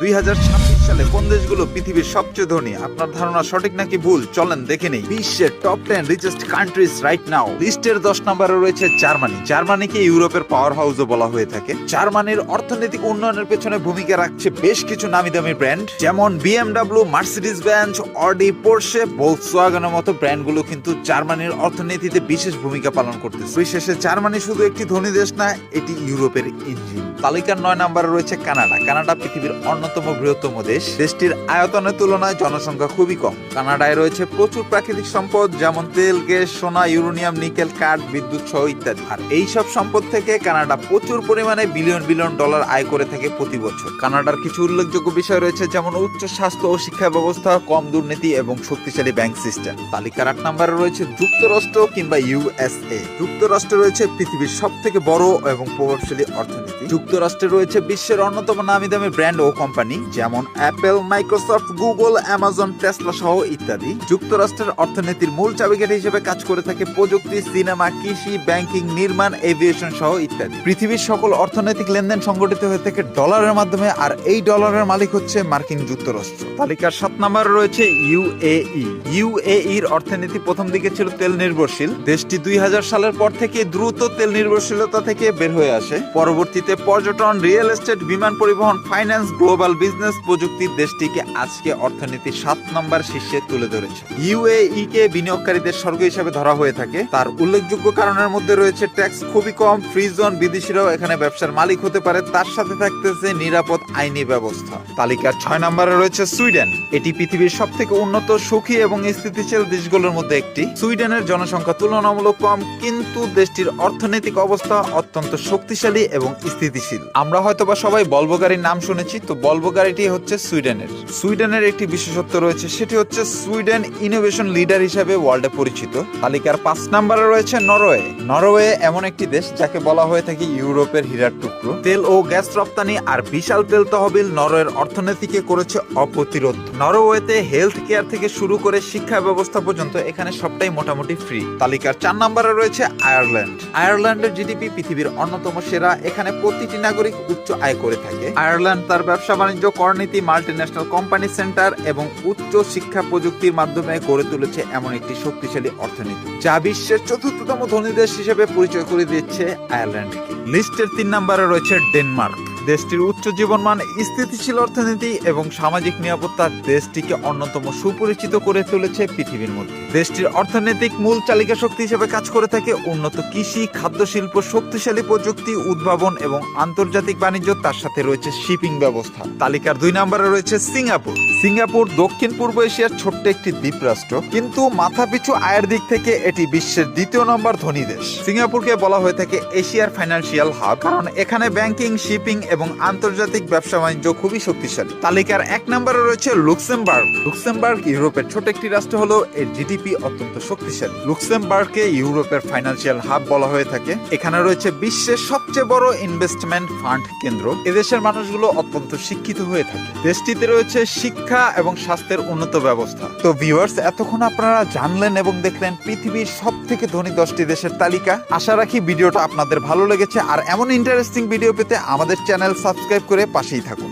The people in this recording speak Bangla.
দুই সালে কোন দেশগুলো পৃথিবীর সবচেয়ে ধনী? আপনার ধারণা সঠিক নাকি ভুল? চলেন দেখে নেই। বিশ্বের top ten richest countries right now লিস্টের দশ নম্বরে রয়েছে জার্মানি। জার্মানিকে ইউরোপের পাওয়ার হাউসও বলা হয়ে থাকে? জার্মানির অর্থনৈতিক উন্নয়নের পেছনে ভূমিকা রাখছে বেশ কিছু নামি দামি ব্র্যান্ড যেমন BMW Mercedes Benz Audi Porsche ভোলক্সওয়াগনের মতো ব্র্যান্ডগুলো কিন্তু জার্মানির অর্থনীতিতে বিশেষ ভূমিকা পালন করতেছে। বিশেষে জার্মানি শুধু একটি ধনী দেশ না, এটি ইউরোপের ইঞ্জিন। তালিকার নয় নম্বরে রয়েছে কানাডা। কানাডা পৃথিবীর অন্যতম বৃহত্তম দেশ। দেশটির আয়তনের তুলনায় জনসংখ্যা খুবই কম। কানাডায় রয়েছে প্রচুর প্রাকৃতিক সম্পদ, যেমন তেল, গ্যাস, সোনা, ইউরেনিয়াম, নিকেল, কাঠ, বিদ্যুৎ সহ ইত্যাদি। আর এই সব সম্পদ থেকে কানাডা প্রচুর পরিমাণে বিলিয়ন বিলিয়ন ডলার আয় করে থাকে প্রতি বছর। কানাডার কিছু উল্লেখযোগ্য বিষয় রয়েছে, যেমন উচ্চ স্বাস্থ্য ও শিক্ষা ব্যবস্থা, কম দুর্নীতি এবং শক্তিশালী ব্যাংক সিস্টেম। তালিকার আট নম্বরে রয়েছে যুক্তরাষ্ট্র কিংবা ইউএসএ যুক্তরাষ্ট্রে রয়েছে পৃথিবীর সব থেকে বড় এবং প্রভাবশালী অর্থনীতি। যুক্তরাষ্ট্রে রয়েছে বিশ্বের অন্যতম নামি দামি ব্র্যান্ড ও কোম্পানি, যেমন Apple Microsoft Google Amazon Tesla সহ ইত্যাদি যুক্তরাষ্ট্রের অর্থনীতির মূল চাবিকাঠি হিসেবে কাজ করে থাকে প্রযুক্তি, সিনেমা, কৃষি, ব্যাংকিং, নির্মাণ, এভিয়েশন সহ ইত্যাদি। পৃথিবীর সকল অর্থনৈতিক লেনদেন সংগঠিত হয়ে থাকে ডলারের মাধ্যমে আর এই ডলারের মালিক হচ্ছে মার্কিন যুক্তরাষ্ট্র। তালিকার সাত নম্বরে রয়েছে ইউএই ইউএইর অর্থনীতি প্রথম দিকে ছিল তেল নির্ভরশীল। দেশটি দুই হাজার সালের পর থেকে দ্রুত তেল নির্ভরশীলতা থেকে বের হয়ে আসে। পরবর্তীতে পর্যটন, রিয়েল এস্টেট, বিমান পরিবহন, ফাইন্যান্স, গ্লোবাল বিজনেস প্রযুক্তির দেশটিকে আজকে অর্থনীতির সাত নম্বর শীর্ষে তুলে ধরেছে। ইউএই কে বিনিয়োগকারীদের স্বর্গ হিসেবে ধরা হয়ে থাকে। তার উল্লেখযোগ্য কারণের মধ্যে রয়েছে ট্যাক্স খুবই কম, ফ্রি জোন বিদেশিরাও এখানে ব্যবসার মালিক হতে পারে। তার সাথে থাকতেছে নিরাপদ আইনি ব্যবস্থা। তালিকার ছয় নম্বরে রয়েছে সুইডেন। এটি পৃথিবীর সব থেকে উন্নত, সুখী এবং স্থিতিশীল দেশগুলোর মধ্যে একটি। সুইডেনের জনসংখ্যা তুলনামূলক কম, কিন্তু দেশটির অর্থনৈতিক অবস্থা অত্যন্ত শক্তিশালী এবং স্থিতিশীল। আমরা হয়তোবা সবাই বলব গাড়ির নাম শুনেছি, তো বলব গাড়িটি হচ্ছে সুইডেনের। সুইডেনের একটি বিশেষত্ব রয়েছে, সেটি হচ্ছে সুইডেন ইনোভেশন লিডার হিসেবে ওয়ার্ল্ডে পরিচিত। তালিকার পাঁচ নম্বরে রয়েছে নরওয়ে। নরওয়ে এমন একটি দেশ যাকে বলা হয়ে থাকে ইউরোপের হীরার টুকরো। তেল ও গ্যাস রপ্তানি আর বিশাল তেল তহবিল নরওয়ের অর্থনীতিকে করেছে অপ্রতিরোধ। নরওয়েতে হেলথ কেয়ার থেকে শুরু করে শিক্ষা ব্যবস্থা পর্যন্ত এখানে সবটাই মোটামুটি ফ্রি তালিকার চার নম্বরে রয়েছে আয়ারল্যান্ড। আয়ারল্যান্ডের জিডিপি পৃথিবীর অন্যতম সেরা, এখানে প্রতিটি নাগরিক উচ্চ আয় করে থাকে। আয়ারল্যান্ড তার ব্যবসা বাণিজ্য করনীতি মাল্টিন্যাশনাল কোম্পানি সেন্টার এবং উচ্চ শিক্ষা প্রযুক্তির মাধ্যমে গড়ে তুলেছে এমন একটি শক্তিশালী অর্থনীতি, যা বিশ্বের চতুর্থতম ধনী দেশ হিসেবে পরিচয় করে দিচ্ছে আয়ারল্যান্ডকে। লিস্টের তিন নম্বরে রয়েছে ডেনমার্ক। দেশটির উচ্চ জীবনমান, স্থিতিশীল অর্থনীতি এবং সামাজিক নিরাপত্তা দেশটিকে অন্যতম সুপরিচিত করে তুলেছে পৃথিবীর মধ্যে। দেশটির অর্থনৈতিক মূল চালিকা শক্তি হিসেবে কাজ করে থাকে উন্নত কৃষি খাদ্য শিল্প শক্তিশালী প্রযুক্তি, উদ্ভাবন এবং আন্তর্জাতিক বাণিজ্য। তার সাথে রয়েছে শিপিং ব্যবস্থা। তালিকার দুই নম্বরে রয়েছে সিঙ্গাপুর। সিঙ্গাপুর দক্ষিণ পূর্ব এশিয়ার ছোট্ট একটি দ্বীপ রাষ্ট্র কিন্তু মাথাপিছু আয়ের দিক থেকে এটি বিশ্বের দ্বিতীয় নম্বর ধনী দেশ। সিঙ্গাপুরকে বলা হয়ে থাকে এশিয়ার ফাইন্যান্সিয়াল হাব, কারণ এখানে ব্যাংকিং, শিপিং এবং আন্তর্জাতিক ব্যবসা বাণিজ্য খুবই শক্তিশালী। তালিকার এক নম্বরে রয়েছে লুক্সেমবার্গ। লুক্সেমবার্গ ইউরোপের ছোট একটি রাষ্ট্র হলো এর জিডিপি অত্যন্ত শক্তিশালী। লুক্সেমবার্গকে ইউরোপের ফাইন্যান্সিয়াল হাব বলা হয়ে থাকে। এখানে রয়েছে বিশ্বের সবচেয়ে বড় ইনভেস্টমেন্ট ফান্ড কেন্দ্র। এদেশের মানুষগুলো অত্যন্ত শিক্ষিত হয়ে থাকে। দেশটিতে রয়েছে শিক্ষা এবং স্বাস্থ্যের উন্নত ব্যবস্থা। তো ভিউয়ার্স এতক্ষণ আপনারা জানলেন এবং দেখলেন পৃথিবীর সব থেকে ধনী দশটি দেশের তালিকা। আশা রাখি ভিডিওটা আপনাদের ভালো লেগেছে। আর এমন ইন্টারেস্টিং ভিডিও পেতে আমাদের চ্যানেল সাবস্ক্রাইব করে পাশেই থাকুন।